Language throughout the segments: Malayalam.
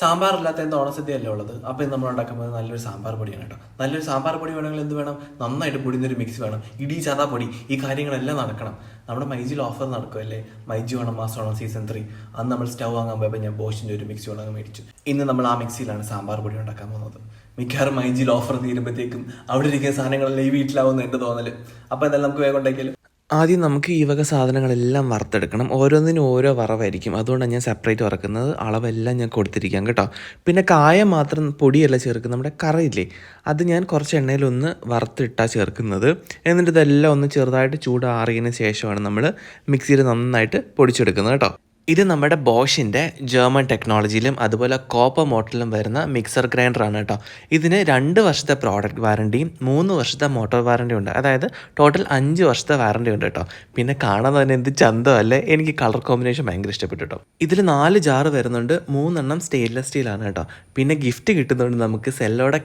സാമ്പാറില്ലാത്ത എന്താ ഓണസദ്യയല്ലേ ഉള്ളത്? അപ്പോൾ നമ്മൾ ഉണ്ടാക്കുമ്പോൾ നല്ലൊരു സാമ്പാർ പൊടിയാണ് കേട്ടോ. നല്ലൊരു സാമ്പാർ പൊടി വേണമെങ്കിൽ എന്ത് വേണം? നന്നായിട്ട് പൊടിന്നൊരു മിക്സ് വേണം. ഇടി ചതാ പൊടി. ഈ കാര്യങ്ങളെല്ലാം നടക്കണം. നമ്മുടെ മൈജിയിൽ ഓഫർ നടക്കുമല്ലേ മൈജി വേണം മാസം ഓണം സീസൺ ത്രീ. അന്ന് നമ്മൾ സ്റ്റൗ വാങ്ങാൻ പോയപ്പോൾ ഞാൻ ബോഷിന്റെ ഒരു മിക്സി വാങ്ങാൻ മേടിച്ചു. ഇന്ന് നമ്മൾ ആ മിക്സിയിലാണ് സാമ്പാർ പൊടി ഉണ്ടാക്കാൻ പോകുന്നത്. മിക്കവാറും മൈജിയിൽ ഓഫർ തീരുമ്പോഴത്തേക്കും അവിടെ ഇരിക്കുന്ന സാധനങ്ങളെല്ലാം ഈ വീട്ടിലാവുമെന്ന് എന്റെ തോന്നൽ അപ്പോൾ എന്തായാലും നമുക്ക് വേഗം ഉണ്ടാക്കിയാലും? ആദ്യം നമുക്ക് ഈ വക സാധനങ്ങളെല്ലാം വറുത്തെടുക്കണം. ഓരോന്നിനും ഓരോ വറവായിരിക്കും. അതുകൊണ്ടാണ് ഞാൻ സെപ്പറേറ്റ് വറക്കുന്നത്. അളവെല്ലാം ഞാൻ കൊടുത്തിരിക്കാം കേട്ടോ. പിന്നെ കായ മാത്രം പൊടിയല്ല ചേർക്കുന്നത്. നമ്മുടെ കറയില്ലേ. അത് ഞാൻ കുറച്ച് എണ്ണയിലൊന്ന് വറുത്തിട്ടാണ് ചേർക്കുന്നത്. എന്നിട്ട് ഇതെല്ലാം ഒന്ന് ചെറുതായിട്ട് ചൂടാറിയതിന് ശേഷമാണ് നമ്മൾ മിക്സിയിൽ നന്നായിട്ട് പൊടിച്ചെടുക്കുന്നത് കേട്ടോ. ഇത് നമ്മുടെ ബോഷിന്റെ ജർമ്മൻ ടെക്നോളജിയിലും അതുപോലെ കോപ്പ മോട്ടറിലും വരുന്ന മിക്സർ ഗ്രൈൻഡറാണ് കേട്ടോ. ഇതിന് രണ്ട് വർഷത്തെ പ്രോഡക്റ്റ് വാറണ്ടിയും മൂന്ന് വർഷത്തെ മോട്ടോർ വാറണ്ടി ഉണ്ട്. അതായത് ടോട്ടൽ അഞ്ച് വർഷത്തെ വാറണ്ടി ഉണ്ട് കേട്ടോ. പിന്നെ കാണാൻ തന്നെ എന്ത് ചന്തമല്ലേ എനിക്ക് കളർ കോമ്പിനേഷൻ ഭയങ്കര ഇഷ്ടപ്പെട്ടു കേട്ടോ. ഇതിൽ നാല് ജാറ് വരുന്നുണ്ട്. മൂന്നെണ്ണം സ്റ്റെയിൻലെസ് സ്റ്റീലാണ് കേട്ടോ. പിന്നെ ഗിഫ്റ്റ് കിട്ടുന്നുണ്ട് നമുക്ക്. സെല്ലോടെ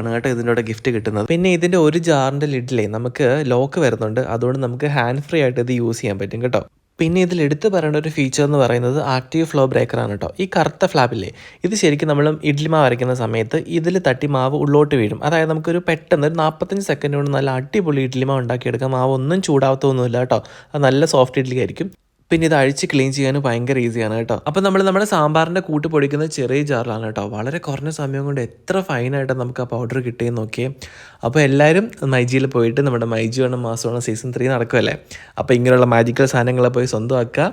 ആണ് കേട്ടോ ഇതിന്റെ ഗിഫ്റ്റ് കിട്ടുന്നത്. പിന്നെ ഇതിന്റെ ഒരു ജാറിന്റെ ലിഡിലേ നമുക്ക് ലോക്ക് വരുന്നുണ്ട്. അതുകൊണ്ട് നമുക്ക് ഹാൻഡ് ഫ്രീ ആയിട്ട് ഇത് യൂസ് ചെയ്യാൻ പറ്റും കേട്ടോ. പിന്നെ ഇതിൽ എടുത്തു പറയേണ്ട ഒരു ഫീച്ചർ എന്ന് പറയുന്നത് ആക്റ്റീവ് ഫ്ലോ ബ്രേക്കർ ആണ് കേട്ടോ ഈ കറുത്ത ഫ്ലാപ്പില്ലേ ഇത് ശരിക്കും നമ്മൾ ഇഡ്ലി മാവ് അരയ്ക്കുന്ന സമയത്ത് ഇതിൽ തട്ടി മാവ് ഉള്ളോട്ട് വീഴും. അതായത് നമുക്കൊരു പെട്ടെന്ന് ഒരു നാൽപ്പത്തഞ്ച് സെക്കൻഡ് കൊണ്ട് നല്ല അടിപൊളി ഇഡ്ലി മാവ് ഉണ്ടാക്കിയെടുക്കാം മാവ് ഒന്നും ചൂടാവത്തൊന്നുമില്ല കേട്ടോ അത് നല്ല സോഫ്റ്റ് ഇഡ്ലി ആയിരിക്കും. പിന്നെ ഇത് അഴിച്ച് ക്ലീൻ ചെയ്യാൻ ഭയങ്കര ഈസിയാണ് കേട്ടോ. അപ്പോൾ നമ്മൾ നമ്മുടെ സാമ്പാറിന്റെ കൂട്ട് പൊടിക്കുന്ന ചെറിയ ജാറിലാണ് കേട്ടോ. വളരെ കുറഞ്ഞ സമയം കൊണ്ട് എത്ര ഫൈനായിട്ട് നമുക്ക് ആ പൗഡർ കിട്ടിയെന്ന് നോക്കിയേ. അപ്പോൾ എല്ലാവരും മൈജിയിൽ പോയിട്ട് നമ്മുടെ മൈജി വേണം മാസം വേണം സീസൺ ത്രീ നടക്കുമല്ലേ അപ്പോൾ ഇങ്ങനെയുള്ള മാജിക്കൽ സാധനങ്ങളെ പോയി സ്വന്തമാക്കുക.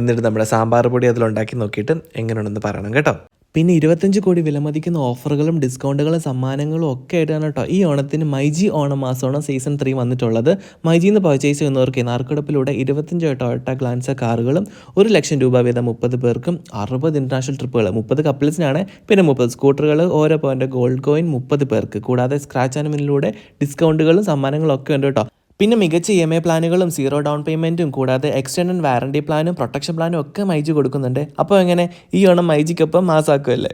എന്നിട്ട് നമ്മുടെ സാമ്പാർ പൊടി അതിലുണ്ടാക്കി നോക്കിയിട്ട് എങ്ങനെയുണ്ടെന്ന് പറയണം കേട്ടോ. പിന്നെ ഇരുപത്തഞ്ച് കോടി വിലമതിക്കുന്ന ഓഫറുകളും ഡിസ്കൗണ്ടുകളും സമ്മാനങ്ങളും ഒക്കെ ആയിട്ടാണ് കേട്ടോ ഈ ഓണത്തിന് മൈജി ഓണം മാസോണം സീസൺ ത്രീ വന്നിട്ടുള്ളത്. മൈജിന്ന് പർച്ചേസ് ചെയ്യുന്നവർക്ക് നാർക്കടപ്പിലൂടെ ഇരുപത്തഞ്ച് ടൊയോട്ട ഗ്ലാൻസ കാറുകളും ഒരു ലക്ഷം രൂപ വീതം മുപ്പത് പേർക്കും അറുപത് ഇന്റർനാഷണൽ ട്രിപ്പുകൾ മുപ്പത് കപ്പിൾസിനാണ് പിന്നെ മുപ്പത് സ്കൂട്ടറുകൾ ഓരോ പോയിന്റ് ഗോൾഡ് കോയിൻ മുപ്പത് പേർക്ക്. കൂടാതെ സ്ക്രാച്ച് ആൻഡ് മിന്നിലൂടെ ഡിസ്കൗണ്ടുകളും സമ്മാനങ്ങളും ഒക്കെ ഉണ്ട് കേട്ടോ. പിന്നെ മികച്ച ഇ എം ഐ പ്ലാനുകളും സീറോ ഡൗൺ പേയ്മെന്റും കൂടാതെ എക്സ്റ്റൻഡ് വാറണ്ടി പ്ലാനും പ്രൊട്ടക്ഷൻ പ്ലാനും ഒക്കെ മൈജി കൊടുക്കുന്നുണ്ട്. അപ്പോൾ എങ്ങനെ? ഈ ഓണം മൈജിക്കൊപ്പം മാസാക്കുമല്ലേ